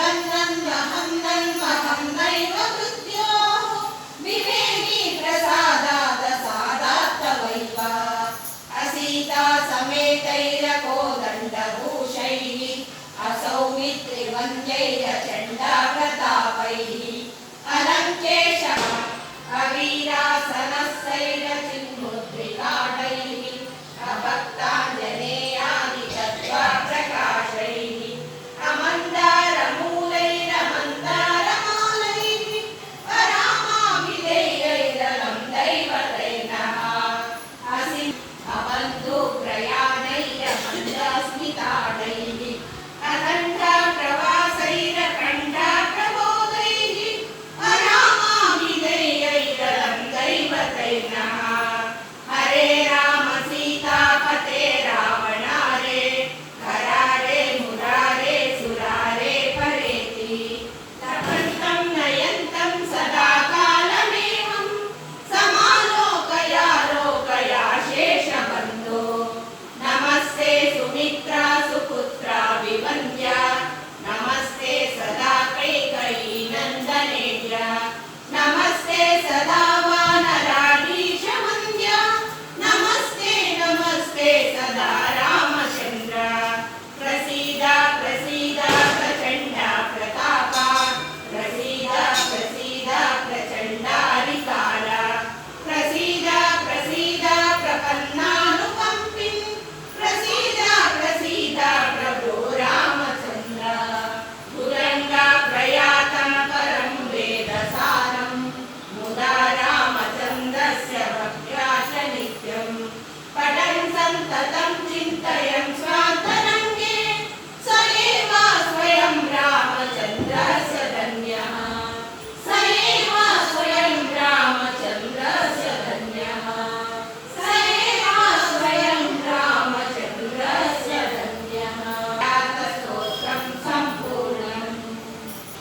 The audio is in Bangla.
पिबन्नम् पिबन्नन्महं नन्महं नैव मृत्योः